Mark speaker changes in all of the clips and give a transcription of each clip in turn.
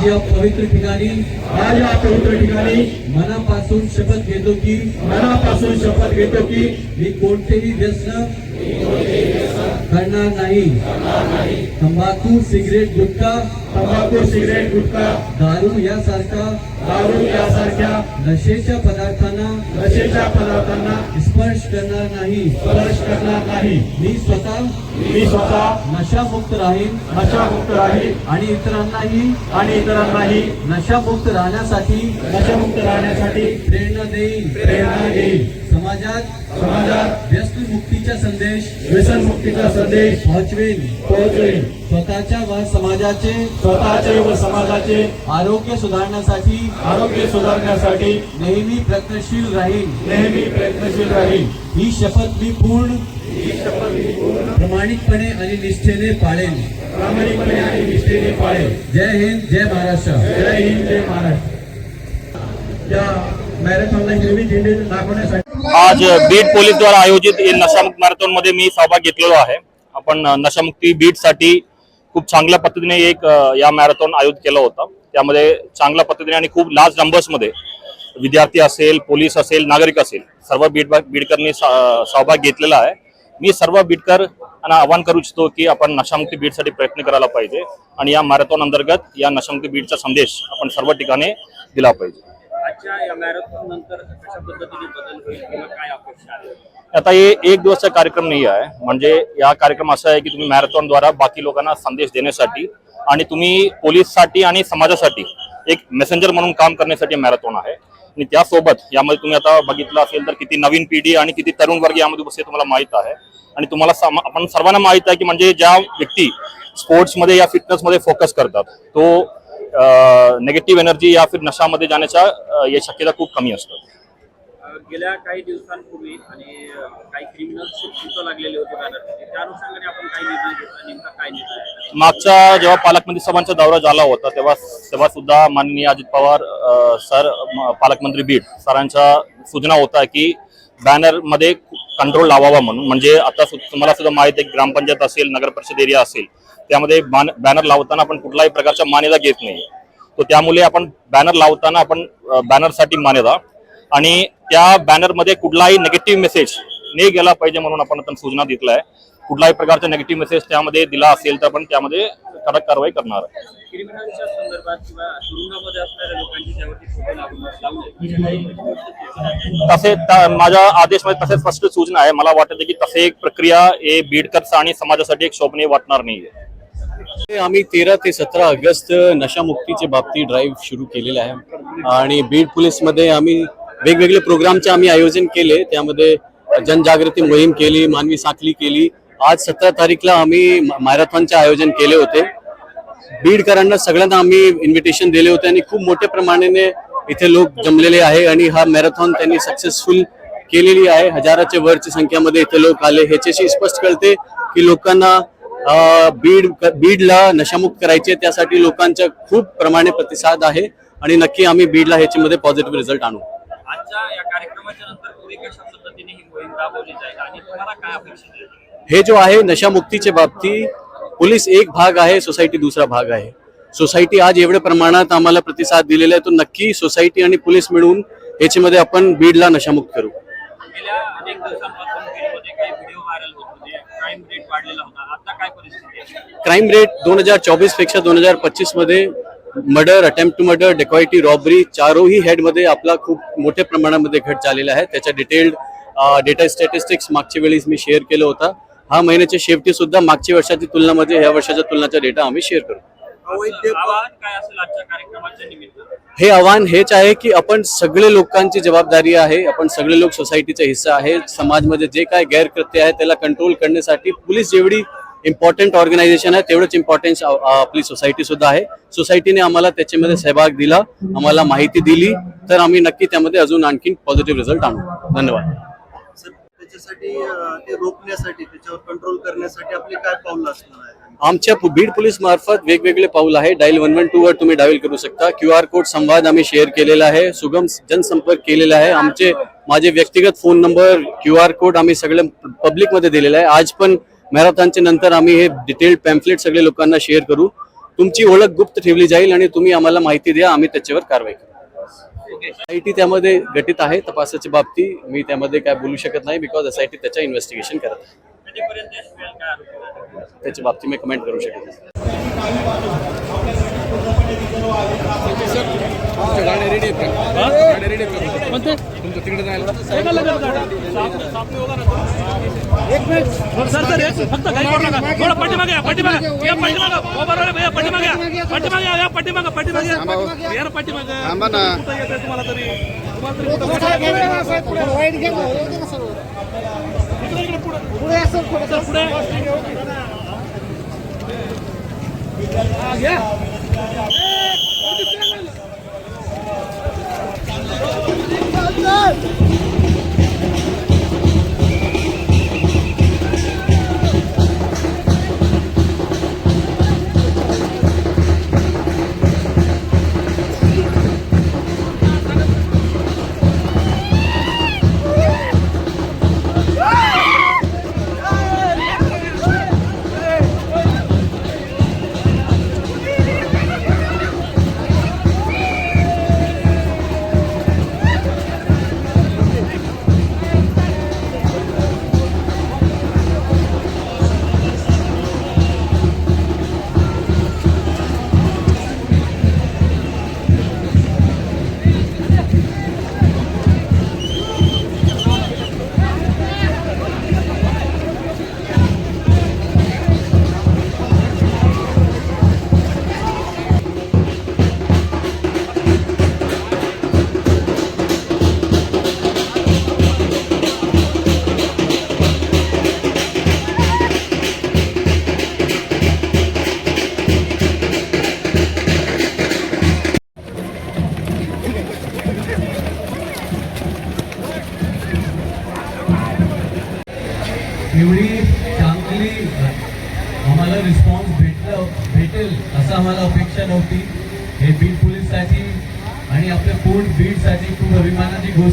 Speaker 1: आज या पवित्र ठिकाणी
Speaker 2: आज या पवित्र ठिकाणी
Speaker 1: मनापासून शपथ घेतो की
Speaker 2: मनापासून शपथ घेतो की
Speaker 1: मी कोणतेही व्यसन करणार नाही. तंबाखू सिगरेट गुटखा
Speaker 2: तंबाखू सिगरेट गुटखा.
Speaker 1: दारू यासारखा
Speaker 2: दारू यासारख्या
Speaker 1: नशेच्या पदार्थांना
Speaker 2: नशेच्या पदार्थांना
Speaker 1: स्पर्श करणार नाही.
Speaker 2: स्पर्श करणार नाही.
Speaker 1: मी स्वतः
Speaker 2: मी स्वतः
Speaker 1: नशामुक्त राहीन.
Speaker 2: नशामुक्त राहील
Speaker 1: आणि इतरांनाही
Speaker 2: आणि इतरांनाही
Speaker 1: नशामुक्त राहण्यासाठी
Speaker 2: नशामुक्त राहण्यासाठी
Speaker 1: प्रेरणा देईन.
Speaker 2: प्रेरणा देईन.
Speaker 1: समाजात
Speaker 2: समाजात
Speaker 1: व्यसनमुक्तीचा संदेश
Speaker 2: व्यसनमुक्तीचा संदेश
Speaker 1: पोहोचवेन.
Speaker 2: पोहोचवेल
Speaker 1: स्वतःच्या व समाजाचे
Speaker 2: स्वतःचे व समाजाचे
Speaker 1: आरोग्य सुधारण्यासाठी
Speaker 2: आरोग्य सुधारण्यासाठी
Speaker 1: नेहमी प्रयत्नशील राहीन.
Speaker 2: नेहमी प्रयत्नशील राहील
Speaker 1: ही शपथ मी पूर्ण प्रामाणिकपणे आणि निष्ठेने पाळेन.
Speaker 2: प्रामाणिकपणे आणि निष्ठेने पाळेल
Speaker 1: जय हिंद जय महाराष्ट्र.
Speaker 2: जय हिंद जय महाराष्ट्र. या मॅरेथॉनला हिरवी झेंडे दाखवण्यासाठी
Speaker 3: आज बीड पोलीस द्वारा आयोजित नशामुक्त मॅरेथॉनमध्ये मी सहभाग घेतलेलो आहे. आपण नशामुक्ती बीडसाठी खूप चांगल्या पद्धतीने एक या मॅरेथॉन आयोजित केला होता. त्यामध्ये चांगल्या पद्धतीने आणि खूप लार्ज नंबर्समध्ये विद्यार्थी असेल पोलीस असेल नागरिक असेल सर्व बीड बीडकरनी सहभाग घेतलेला आहे. मी सर्व बीडकर आवाहन करू इच्छितो की आपण नशामुक्ती बीडसाठी प्रयत्न करायला पाहिजे आणि या मॅरेथॉन अंतर्गत या नशामुक्ती बीडचा संदेश आपण सर्व ठिकाणी दिला पाहिजे.
Speaker 4: आजच्या या मॅरेथॉन नंतर कशा पद्धतीने बदल होईल किंवा काय अपेक्षा आहे?
Speaker 3: आता हे एक दिवसचा कार्यक्रम नाही आहे. म्हणजे या कार्यक्रम असा आहे की तुम्ही मॅरेथॉन द्वारा बाकी लोकांना संदेश देण्यासाठी आणि तुम्ही पोलीससाठी आणि समाजासाठी एक मेसेंजर म्हणून काम करण्यासाठी मॅरेथॉन आहे. आणि त्यासोबत यामध्ये तुम्ही आता बघितलं असेल तर किती नवीन पिढी आणि किती तरुण वर्ग यामध्ये बसले तुम्हाला माहीत आहे. आणि तुम्हाला आपण सर्वांना माहीत आहे की म्हणजे ज्या व्यक्ती स्पोर्ट्समध्ये या फिटनेसमध्ये फोकस करतात तो नेगेटिव्ह एनर्जी या फिर नशामध्ये जाण्याच्या या शक्यता खूप कमी असतात.
Speaker 4: अं, गेल्या काही दिवसांपूर्वी आणि काही क्रिमिनल्स तिथं लागलेले होते बॅनरमध्ये त्या अनुषंगाने आपण काही निर्णय घेतला काय निर्णय?
Speaker 3: मागच्या जेव्हा पालकमंत्री सभांचा दौरा झाला होता तेव्हा तेव्हा सुद्धा माननीय अजित पवार सर पालकमंत्री बीड सरांच्या सूचना होता की बॅनरमध्ये कंट्रोल लावावा म्हणून. म्हणजे आता तुम्हाला सुद्धा माहीत आहे ग्रामपंचायत असेल नगर परिषद एरिया असेल त्यामध्ये बॅनर लावताना आपण कुठलाही प्रकारच्या मान्यता घेत नाही. तर त्यामुळे आपण बॅनर लावताना आपण बॅनरसाठी मान्यता. आणि त्या बॅनरमध्ये कुठलाही नेगेटिव्ह मेसेज नाही गेला पाहिजे म्हणून आपण आता सूचना दिल्या आहे कुठलाही प्रकारचा नेगेटिव्ह मेसेज त्यामध्ये दिला असेल तर आपण त्यामध्ये कडक कारवाई करणार. आहे
Speaker 4: क्रिमिनलच्या संदर्भात किंवा तुरुंगामध्ये असणाऱ्या लोकांची त्यावरती फोटो लावून लावले
Speaker 3: तसे माझ्या आदेशमध्ये तसे स्पष्ट सूचना आहे. मला वाटतं की तसे एक प्रक्रिया हे बीडकर आणि समाजासाठी एक शोभनीय वाटणार नाहीये.
Speaker 5: आम्ही तेरा ते सतरा ऑगस्ट नशामुक्तीचे बाबतीत ड्राईव्ह सुरू केलेले आहे. आणि बीड पोलीसमध्ये आम्ही वेगवेगळे प्रोग्रामचे आम्ही आयोजन केले. त्यामध्ये जनजागृती मोहीम केली मानवी साखली केली आज सतरा तारीखला आम्ही मॅरेथॉनचे आयोजन केले होते. बीडकरांना सगळ्यांना आम्ही इन्व्हिटेशन दिले होते आणि खूप मोठ्या प्रमाणाने इथे लोक जमलेले आहे आणि हा मॅरेथॉन त्यांनी सक्सेसफुल केलेली आहे. हजाराच्या वरच्या संख्यामध्ये इथे लोक आले. ह्याच्याशी स्पष्ट कळते की लोकांना बीड बीडला नशामुक्त करायचे त्यासाठी लोकांचा खूप प्रमाणे प्रतिसाद आहे आणि नक्की आम्ही बीडला ह्याच्यामध्ये पॉझिटिव्ह रिझल्ट आणू.
Speaker 4: आजच्या या कार्यक्रमाच्या नंतर काय अपेक्षित
Speaker 5: हे जो आहे नशामुक्तीच्या बाबतीत पोलीस एक भाग आहे सोसायटी दुसरा भाग आहे. सोसायटी आज एवढ्या प्रमाणात आम्हाला प्रतिसाद दिलेला आहे तो नक्की सोसायटी आणि पोलीस मिळून याच्यामध्ये आपण बीडला नशामुक्त करू.
Speaker 4: क्राईम रेट
Speaker 5: दोन हजार चोवीसपेक्षा दोन हजार पच्चीसमध्ये murder attempt to murder dacoity robbery चारोही हेडमध्ये आपला खूप मोठ्या प्रमाणामध्ये घट झालेला आहे. त्याच्या डिटेल्ड डेटा स्टॅटिस्टिक्स मागच्या वेळेस मी शेअर केलं होता. हा महिन्याच्या शेवटी सुद्धा मागच्या वर्षाच्या तुलनामध्ये ह्या वर्षाच्या तुलनाचा डेटा आम्ही शेअर करू. हे आव्हान हेच आहे की आपण सगळे लोकांची जबाबदारी आहे आपण सगळे लोक सोसायटीचा हिस्सा आहे समाजमध्ये जे काय गैरकृत्य आहे त्याला कंट्रोल करण्यासाठी पोलीस जेवढी इम्पॉर्टंट ऑर्गनायझेशन आहे तेवढंच इम्पॉर्टन्स आपली सोसायटी सुद्धा आहे. सोसायटीने आम्हाला त्याच्यामध्ये सहभाग दिला आम्हाला माहिती दिली तर आम्ही नक्की त्यामध्ये अजून आणखी पॉझिटिव्ह रिझल्ट आणू. धन्यवाद.
Speaker 6: त्याच्यासाठी ते रोखण्यासाठी त्याच्यावर कंट्रोल करण्यासाठी आपले काय पाऊल असणार आहे
Speaker 5: आमच्या बीड पोलीस मार्फत वेगवेगळे पाऊल आहे. डायल वन वन टू वर तुम्ही डायल करू शकता. क्यू आर कोड संवाद आम्ही शेअर केलेला आहे. सुगम जनसंपर्क केलेला आहे. आमचे माझे व्यक्तिगत phone number Q R code आम्ही सगळे पब्लिकमध्ये दिलेला आहे. आज पण मॅरेथॉनच्या नंतर आम्ही हे डिटेल्ड पॅम्फलेट सगळे लोकांना शेअर करू. तुमची ओळख गुप्त ठेवली जाईल आणि तुम्ही आम्हाला माहिती द्या. आम्ही त्याच्यावर कारवाई करू. आय टी त्यामध्ये गटीत आहे तपासाच्या बाबतीत मी त्यामध्ये काय बोलू शकत नाही बिकॉज एस आय टी त्याच्या इन्व्हेस्टिगेशन करत आहे. त्याच्या बाबतीत मी कमेंट करू शकत नाही.
Speaker 7: सर सर एक फक्त काही करू नका थोडं पाठीमागे या, पाठीमागे या पाठीमागे बरोबर भैया पाठीमागे या. पाठीमागे या, या पाठीमागे पाठीमागे या. या ना पाठीमागे कुठं येतंय तुम्हाला तरी पुढे. सर, पुढे हा, घ्या.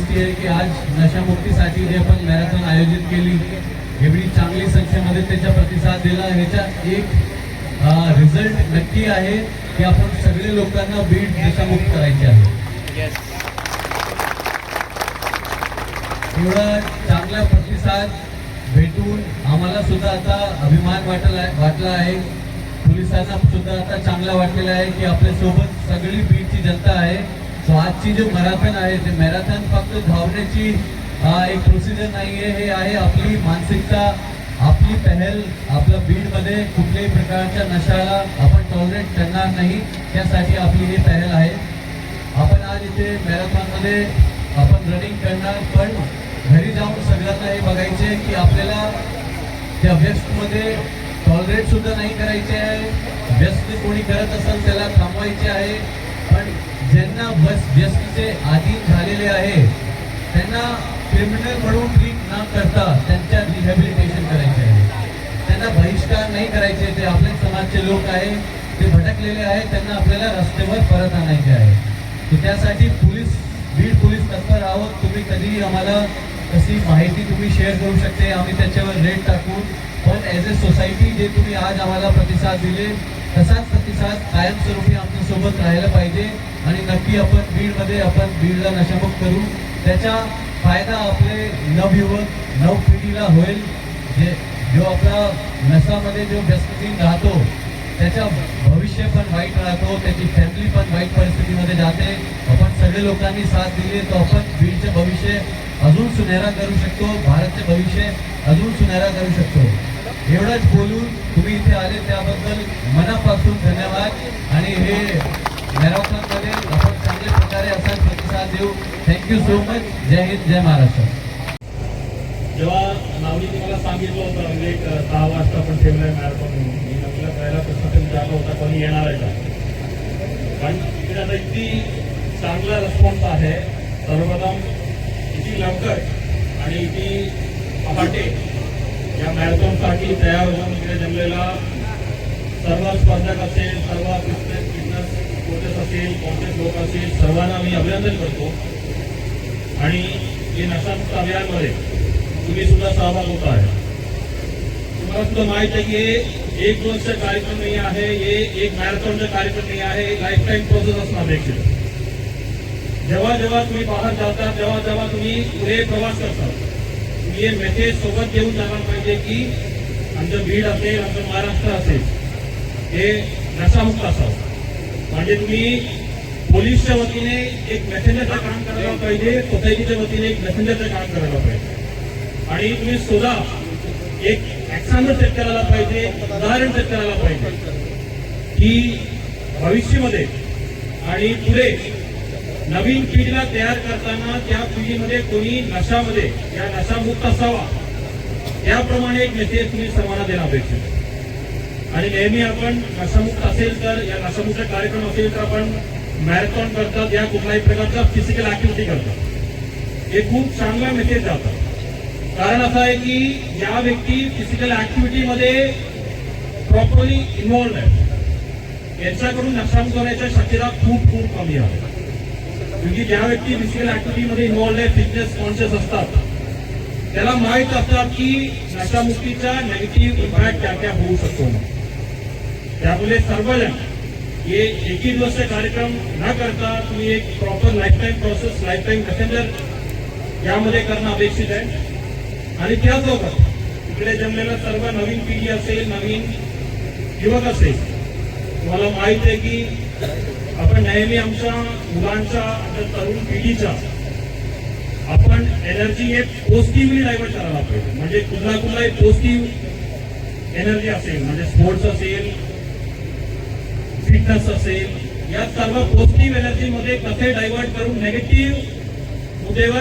Speaker 1: गोष्टी आहे की आज नशामुक्तीसाठी जे आपण मॅरेथॉन आयोजित केली एवढी चांगली संख्येमध्ये त्याचा प्रतिसाद दिला. ह्याचा एक रिझल्ट नक्की आहे की आपण सगळे लोकांना बीड नशामुक्त करायचे आहे. एवढा चांगला प्रतिसाद भेटून आम्हाला सुद्धा आता अभिमान वाटला वाटला आहे. पोलिसांना सुद्धा आता चांगला वाटलेला आहे की आपल्यासोबत सगळी बीडची जनता आहे. सो आजची जे मॅरेथॉन आहे ते मॅरेथॉन फक्त धावण्याची एक प्रोसिजर नाही आहे हे आहे आपली मानसिकता आपली पहल आपल्या बीडमध्ये कुठल्याही प्रकारच्या नशाला आपण टॉलरेट करणार नाही. त्यासाठी आपली ही पहल आहे. आपण आज इथे मॅरेथॉनमध्ये आपण रनिंग करणार पण घरी जाऊन सगळ्यांना हे बघायचे की आपल्याला त्या व्यस्तमध्ये टॉलरेट सुद्धा नाही करायचे आहे. व्यस्त कोणी करत असेल त्याला थांबवायचे आहे. ज्यांना बस व्यस्तीचे आधी झालेले आहे त्यांना क्रिमिनल म्हणून ट्रीट न करता त्यांच्या रिहॅबिलिटेशन करायचे आहे. त्यांना बहिष्कार नाही करायचे ते आपले समाजचे लोक आहे ते भटकलेले आहे त्यांना आपल्याला रस्त्यावर परत आणायचे आहे. तर त्यासाठी पोलीस बीड पोलीस तत्पर आहोत. तुम्ही कधीही आम्हाला तशी माहिती तुम्ही शेअर करू शकते. आम्ही त्याच्यावर रेट टाकू. पण ॲज अ सोसायटी जे तुम्ही आज आम्हाला प्रतिसाद दिले तसाच प्रतिसाद कायमस्वरूपी आमच्यासोबत राहायला पाहिजे. आणि नक्की आपण बीडमध्ये आपण बीडला नशामुक्त करू. त्याचा फायदा आपले नवयुवक नवपिढीला होईल. जे जो आपला नशामध्ये जो व्यस्तहीन राहतो त्याचा भविष्य पण वाईट राहतो त्याची फॅमिली पण वाईट परिस्थितीमध्ये जाते. आपण सगळे लोकांनी साथ दिली तर आपण बीडचे भविष्य अजून सुनेरा करू शकतो भारतचे भविष्य अजून सुनेरा करू शकतो. एवढंच बोलून तुम्ही इथे आले त्याबद्दल मनापासून धन्यवाद. आणि हे मॅरेथॉनमध्ये देव थँक्यू सो मच जय हिंद जय महाराष्ट्र.
Speaker 2: जेव्हा नावनी तुम्हाला सांगितलं होतं म्हणजे एक दहा वाजता आपण ठेवलंय मॅरेथॉन म्हणून. मी आपल्याला पहिला प्रश्न विचारला होता कोणी येणार आहे का? पण तिकडे आता इतकी चांगला रिस्पॉन्स आहे. सर्वप्रथम इतकी लवकर आणि इतकी पहाटे या मॅरेथॉनसाठी तयार होऊन इकडे जमलेला सर्व स्पर्धक असेल सर्व फिटनेस असेल कोचेस लोक असेल सर्वांना मी अभिनंदन करतो. आणि हे नशामुक्त अभियानमध्ये तुम्ही सुद्धा सहभाग होत आहे. तुम्हाला सुद्धा माहीत आहे की हे एक दोनचा कार्यक्रम नाही आहे हे एक मॅरेथॉनचा कार्यक्रम नाही आहे लाईफ टाईम प्रोसेस असणं अपेक्षित जेव्हा जेव्हा तुम्ही बाहेर जाता तेव्हा जेव्हा तुम्ही पुढे प्रवास करता. तुम्ही हे मेसेज सोबत घेऊन जायला पाहिजे की आमचं बीड असेल आमचं महाराष्ट्र असेल. हे नशामुक्त असावं. म्हणजे तुम्ही पोलीसच्या वतीने एक मेसेंजरचं काम करायला पाहिजे सोसायटीच्या वतीने एक मेसेंजरचं काम करायला पाहिजे आणि तुम्ही सुद्धा एक एक्झाम्पल सेट करायला पाहिजे उदाहरण सेट करायला पाहिजे की भविष्यामध्ये आणि पुढे नवीन पिढीला तयार करताना त्या पिढीमध्ये कोणी नशामध्ये या नशामुक्त असावा त्याप्रमाणे एक मेसेज तुम्ही सर्वांना देणं अपेक्षित आहे. आणि नेहमी आपण नशामुक्त असेल तर या नशामुक्त कार्यक्रम असेल तर आपण मॅरेथॉन करतात या कुठल्याही प्रकारचा फिजिकल ऍक्टिव्हिटी करतात. हे खूप चांगला मेसेज जातात कारण असं आहे की या व्यक्ती फिजिकल ऍक्टिव्हिटीमध्ये प्रॉपरली इन्व्हॉल्ड आहे. यांच्याकडून नशामुक्त होण्याच्या शक्यता खूप खूप कमी आहे. म्हणजे ज्या व्यक्ती फिजिकल ऍक्टिव्हिटीमध्ये इन्व्हॉल्ड आहे फिटनेस कॉन्शियस असतात त्याला माहीत असतात की नशामुक्तीचा नेगेटिव्ह इम्पॅक्ट क्या त्या होऊ शकतो म्हणून. त्यामुळे सर्वजण हे एकही दिवसाचे कार्यक्रम न करता तुम्ही एक proper life time process life time passenger यामध्ये करणं अपेक्षित आहे. आणि त्याचबरोबर इकडे जमलेलं सर्व नवीन पिढी असेल नवीन युवक असेल तुम्हाला माहीत आहे की आपण नेहमी आमच्या मुलांच्या तरुण पिढीच्या आपण एनर्जी हे पॉझिटिव्हली डायव्हर्ट करायला पाहिजे. म्हणजे कुठला कुठलाही पॉझिटिव्ह एनर्जी असेल म्हणजे स्पोर्ट्स असेल फिटनेस असेल या सर्व पॉझिटिव्ह एनर्जीमध्ये कसे डायव्हर्ट करून नेगेटिव्ह मुद्देवर